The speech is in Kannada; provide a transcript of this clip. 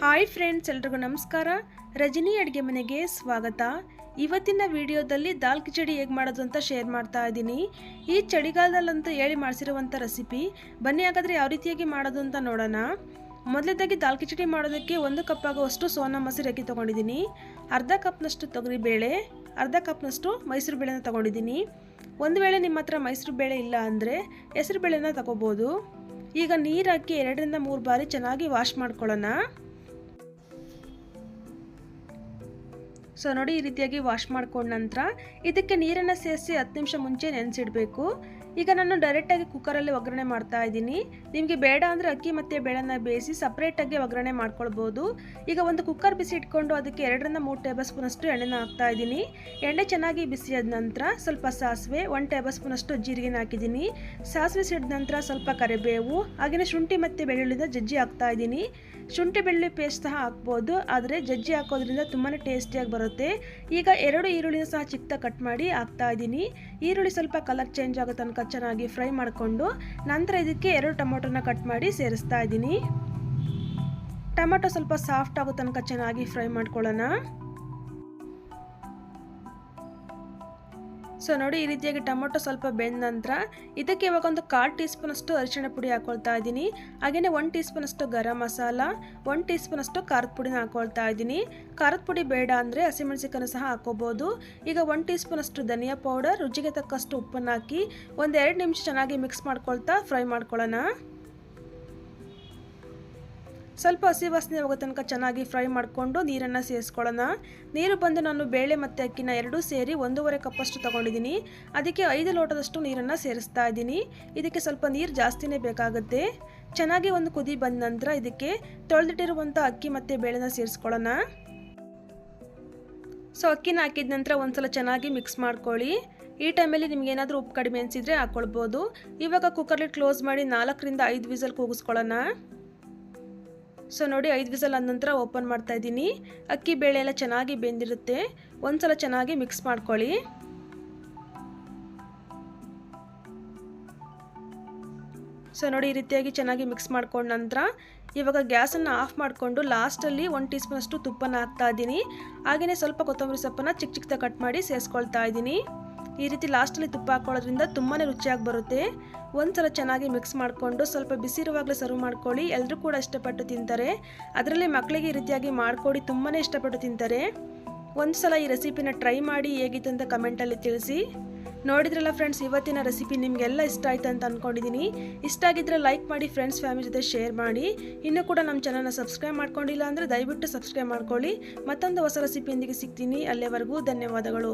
ಹಾಯ್ ಫ್ರೆಂಡ್ಸ್ ಎಲ್ರಿಗೂ ನಮಸ್ಕಾರ. ರಜನಿ ಅಡುಗೆ ಮನೆಗೆ ಸ್ವಾಗತ. ಇವತ್ತಿನ ವಿಡಿಯೋದಲ್ಲಿ ದಾಲ್ ಕಿಚಡಿ ಹೇಗೆ ಮಾಡೋದು ಅಂತ ಶೇರ್ ಮಾಡ್ತಾ ಇದ್ದೀನಿ. ಈ ಚಳಿಗಾಲದಲ್ಲಂತೂ ಹೇಳಿ ಮಾಡಿಸಿರುವಂಥ ರೆಸಿಪಿ ಬನ್ನಿ ಹಾಗಾದರೆ ಯಾವ ರೀತಿಯಾಗಿ ಮಾಡೋದು ಅಂತ ನೋಡೋಣ. ಮೊದಲನೇದಾಗಿ ದಾಲ್ ಕಿಚಡಿ ಮಾಡೋದಕ್ಕೆ ಒಂದು ಕಪ್ ಆಗುವಷ್ಟು ಸೋನಾ ಮಸೂರಿ ಅಕ್ಕಿ ತೊಗೊಂಡಿದ್ದೀನಿ. ಅರ್ಧ ಕಪ್ನಷ್ಟು ತೊಗರಿ ಬೇಳೆ, ಅರ್ಧ ಕಪ್ನಷ್ಟು ಮೈಸೂರು ಬೇಳೆನ ತೊಗೊಂಡಿದ್ದೀನಿ. ಒಂದು ವೇಳೆ ನಿಮ್ಮ ಹತ್ರ ಮೈಸೂರು ಬೇಳೆ ಇಲ್ಲ ಅಂದರೆ ಹೆಸರು ಬೇಳೆನ ತಗೋಬೋದು. ಈಗ ನೀರು ಹಾಕಿ ಎರಡರಿಂದ ಮೂರು ಬಾರಿ ಚೆನ್ನಾಗಿ ವಾಶ್ ಮಾಡ್ಕೊಳ್ಳೋಣ. ಸೊ ನೋಡಿ ಈ ರೀತಿಯಾಗಿ ವಾಶ್ ಮಾಡ್ಕೊಂಡ ನಂತರ ಇದಕ್ಕೆ ನೀರನ್ನು ಸೇರಿಸಿ ಹತ್ತು ನಿಮಿಷ ಮುಂಚೆ ನೆನೆಸಿಡಬೇಕು. ಈಗ ನಾನು ಡೈರೆಕ್ಟಾಗಿ ಕುಕ್ಕರಲ್ಲಿ ಒಗ್ಗರಣೆ ಮಾಡ್ತಾ ಇದ್ದೀನಿ. ನಿಮಗೆ ಬೇಡ ಅಂದರೆ ಅಕ್ಕಿ ಮತ್ತು ಬೇಳೆನ ಬೇಯಿಸಿ ಸಪ್ರೇಟಾಗಿ ಒಗ್ಗರಣೆ ಮಾಡ್ಕೊಳ್ಬೋದು. ಈಗ ಒಂದು ಕುಕ್ಕರ್ ಬಿಸಿ ಇಟ್ಕೊಂಡು ಅದಕ್ಕೆ ಎರಡರಿಂದ ಮೂರು ಟೇಬಲ್ ಸ್ಪೂನಷ್ಟು ಎಣ್ಣೆನ ಹಾಕ್ತಾ ಇದ್ದೀನಿ. ಎಣ್ಣೆ ಚೆನ್ನಾಗಿ ಬಿಸಿಯಾದ ನಂತರ ಸ್ವಲ್ಪ ಸಾಸಿವೆ ಒನ್ ಟೇಬಲ್ ಸ್ಪೂನಷ್ಟು ಜೀರಿಗೆನ ಹಾಕಿದ್ದೀನಿ. ಸಾಸಿವೆ ಸಿಡಿದ ನಂತರ ಸ್ವಲ್ಪ ಕರಿಬೇವು ಹಾಗೆಯೇ ಶುಂಠಿ ಮತ್ತು ಬೆಳ್ಳುಳ್ಳಿನ ಜಜ್ಜಿ ಹಾಕ್ತಾ ಇದ್ದೀನಿ. ಶುಂಠಿ ಬೆಳ್ಳುಳ್ಳಿ ಪೇಸ್ಟ್ ಸಹ ಹಾಕ್ಬೋದು, ಆದರೆ ಜಜ್ಜಿ ಹಾಕೋದ್ರಿಂದ ತುಂಬಾ ಟೇಸ್ಟಿಯಾಗಿ ಬರುತ್ತೆ. ಈಗ ಎರಡು ಈರುಳ್ಳಿನ ಸಹ ಚಿಕ್ಕ ಕಟ್ ಮಾಡಿ ಹಾಕ್ತಾ ಇದ್ದೀನಿ. ಈರುಳ್ಳಿ ಸ್ವಲ್ಪ ಕಲರ್ ಚೇಂಜ್ ಆಗೋ ತನಕ ಚೆನ್ನಾಗಿ ಫ್ರೈ ಮಾಡಿಕೊಂಡು ನಂತರ ಇದಕ್ಕೆ ಎರಡು ಟೊಮೊಟೊನ ಕಟ್ ಮಾಡಿ ಸೇರಿಸ್ತಾ ಇದ್ದೀನಿ. ಟೊಮೊಟೊ ಸ್ವಲ್ಪ ಸಾಫ್ಟ್ ಆಗೋ ತನಕ ಚೆನ್ನಾಗಿ ಫ್ರೈ ಮಾಡ್ಕೊಳ್ಳೋಣ. ಸೊ ನೋಡಿ, ಈ ರೀತಿಯಾಗಿ ಟೊಮೊಟೊ ಸ್ವಲ್ಪ ಬೆಂದ ನಂತರ ಇದಕ್ಕೆ ಇವಾಗ ಒಂದು ಕಾಲು ಟೀ ಸ್ಪೂನಷ್ಟು ಅರಿಶಿಣ ಪುಡಿ ಹಾಕೊಳ್ತಾ ಇದ್ದೀನಿ. ಹಾಗೆಯೇ ಒನ್ ಟೀ ಸ್ಪೂನಷ್ಟು ಗರಂ ಮಸಾಲ ಒನ್ ಟೀ ಸ್ಪೂನಷ್ಟು ಖಾರದ ಪುಡಿನ ಹಾಕೊಳ್ತಾ ಇದ್ದೀನಿ. ಖಾರದ ಪುಡಿ ಬೇಡ ಅಂದರೆ ಹಸಿಮೆಣಸಿಕನ್ನು ಸಹ ಹಾಕೋಬೋದು ಈಗ ಒನ್ ಟೀ ಸ್ಪೂನಷ್ಟು ಧನಿಯಾ ಪೌಡರ್, ರುಚಿಗೆ ತಕ್ಕಷ್ಟು ಉಪ್ಪನ್ನು ಹಾಕಿ ಒಂದು ಎರಡು ನಿಮಿಷ ಚೆನ್ನಾಗಿ ಮಿಕ್ಸ್ ಮಾಡ್ಕೊಳ್ತಾ ಫ್ರೈ ಮಾಡ್ಕೊಳ್ಳೋಣ. ಸ್ವಲ್ಪ ಹಸಿ ವಾಸನೆ ಹೋಗೋ ತನಕ ಚೆನ್ನಾಗಿ ಫ್ರೈ ಮಾಡಿಕೊಂಡು ನೀರನ್ನು ಸೇರಿಸ್ಕೊಳ್ಳೋಣ. ನೀರು ಬಂದು ನಾನು ಬೇಳೆ ಮತ್ತು ಅಕ್ಕಿನ ಎರಡೂ ಸೇರಿ ಒಂದೂವರೆ ಕಪ್ಪಷ್ಟು ತೊಗೊಂಡಿದ್ದೀನಿ. ಅದಕ್ಕೆ ಐದು ಲೋಟದಷ್ಟು ನೀರನ್ನು ಸೇರಿಸ್ತಾ ಇದ್ದೀನಿ. ಇದಕ್ಕೆ ಸ್ವಲ್ಪ ನೀರು ಜಾಸ್ತಿನೇ ಬೇಕಾಗುತ್ತೆ. ಚೆನ್ನಾಗಿ ಒಂದು ಕುದಿ ಬಂದ ನಂತರ ಇದಕ್ಕೆ ತೊಳೆದಿಟ್ಟಿರುವಂಥ ಅಕ್ಕಿ ಮತ್ತು ಬೇಳೆನ ಸೇರಿಸ್ಕೊಳ್ಳೋಣ. ಸೊ, ಅಕ್ಕಿನ ಹಾಕಿದ ನಂತರ ಒಂದ್ಸಲ ಚೆನ್ನಾಗಿ ಮಿಕ್ಸ್ ಮಾಡ್ಕೊಳ್ಳಿ. ಈ ಟೈಮಲ್ಲಿ ನಿಮ್ಗೆ ಏನಾದರೂ ಉಪ್ಪು ಕಡಿಮೆ ಅನಿಸಿದರೆ ಹಾಕ್ಕೊಳ್ಬೋದು. ಇವಾಗ ಕುಕ್ಕರ್ಲಿ ಕ್ಲೋಸ್ ಮಾಡಿ ನಾಲ್ಕರಿಂದ ಐದು ವಿಸಲ್ ಕೂಗಿಸ್ಕೊಳ್ಳೋಣ. ಸೊ ನೋಡಿ, ಐದು ವಿಸಲ್ ಆದ ನಂತರ ಓಪನ್ ಮಾಡ್ತಾ ಇದ್ದೀನಿ. ಅಕ್ಕಿ ಬೇಳೆ ಎಲ್ಲ ಚೆನ್ನಾಗಿ ಬೆಂದಿರುತ್ತೆ. ಒಂದ್ಸಲ ಚೆನ್ನಾಗಿ ಮಿಕ್ಸ್ ಮಾಡ್ಕೊಳ್ಳಿ. ಸೊ ನೋಡಿ, ಈ ರೀತಿಯಾಗಿ ಚೆನ್ನಾಗಿ ಮಿಕ್ಸ್ ಮಾಡ್ಕೊಂಡ ನಂತರ ಇವಾಗ ಗ್ಯಾಸನ್ನು ಆಫ್ ಮಾಡಿಕೊಂಡು ಲಾಸ್ಟಲ್ಲಿ ಒನ್ ಟೀ ಸ್ಪೂನಷ್ಟು ತುಪ್ಪನ ಹಾಕ್ತಾ ಇದ್ದೀನಿ. ಹಾಗೆಯೇ ಸ್ವಲ್ಪ ಕೊತ್ತಂಬರಿ ಸೊಪ್ಪನ್ನು ಚಿಕ್ಕ ಚಿಕ್ಕದಾಗಿ ಕಟ್ ಮಾಡಿ ಸೇರಿಸ್ಕೊಳ್ತಾ ಇದ್ದೀನಿ. ಈ ರೀತಿ ಲಾಸ್ಟಲ್ಲಿ ತುಪ್ಪ ಹಾಕೊಳ್ಳೋದ್ರಿಂದ ತುಂಬಾ ರುಚಿಯಾಗಿ ಬರುತ್ತೆ. ಒಂದು ಸಲ ಚೆನ್ನಾಗಿ ಮಿಕ್ಸ್ ಮಾಡಿಕೊಂಡು ಸ್ವಲ್ಪ ಬಿಸಿರುವಾಗಲೇ ಸರ್ವ್ ಮಾಡ್ಕೊಳ್ಳಿ. ಎಲ್ಲರೂ ಕೂಡ ಇಷ್ಟಪಟ್ಟು ತಿಂತಾರೆ. ಅದರಲ್ಲಿ ಮಕ್ಕಳಿಗೆ ಈ ರೀತಿಯಾಗಿ ಮಾಡಿಕೊಡಿ ತುಂಬಾ ಇಷ್ಟಪಟ್ಟು ತಿಂತಾರೆ. ಒಂದು ಸಲ ಈ ರೆಸಿಪಿನ ಟ್ರೈ ಮಾಡಿ ಹೇಗಿತ್ತು ಅಂತ ಕಮೆಂಟಲ್ಲಿ ತಿಳಿಸಿ. ನೋಡಿದ್ರಲ್ಲ ಫ್ರೆಂಡ್ಸ್ ಇವತ್ತಿನ ರೆಸಿಪಿ ನಿಮಗೆಲ್ಲ ಇಷ್ಟ ಆಯ್ತು ಅಂತ ಅಂದ್ಕೊಂಡಿದ್ದೀನಿ ಇಷ್ಟ ಆಗಿದ್ರೆ ಲೈಕ್ ಮಾಡಿ ಫ್ರೆಂಡ್ಸ್ ಫ್ಯಾಮಿಲಿ ಜೊತೆ ಶೇರ್ ಮಾಡಿ. ಇನ್ನೂ ಕೂಡ ನಮ್ಮ ಚಾನಲ್ನ ಸಬ್ಸ್ಕ್ರೈಬ್ ಮಾಡ್ಕೊಂಡಿಲ್ಲ ಅಂದರೆ ದಯವಿಟ್ಟು ಸಬ್ಸ್ಕ್ರೈಬ್ ಮಾಡ್ಕೊಳ್ಳಿ. ಮತ್ತೊಂದು ಹೊಸ ರೆಸಿಪಿಯೊಂದಿಗೆ ಸಿಗ್ತೀನಿ. ಅಲ್ಲಿಯವರೆಗೂ ಧನ್ಯವಾದಗಳು.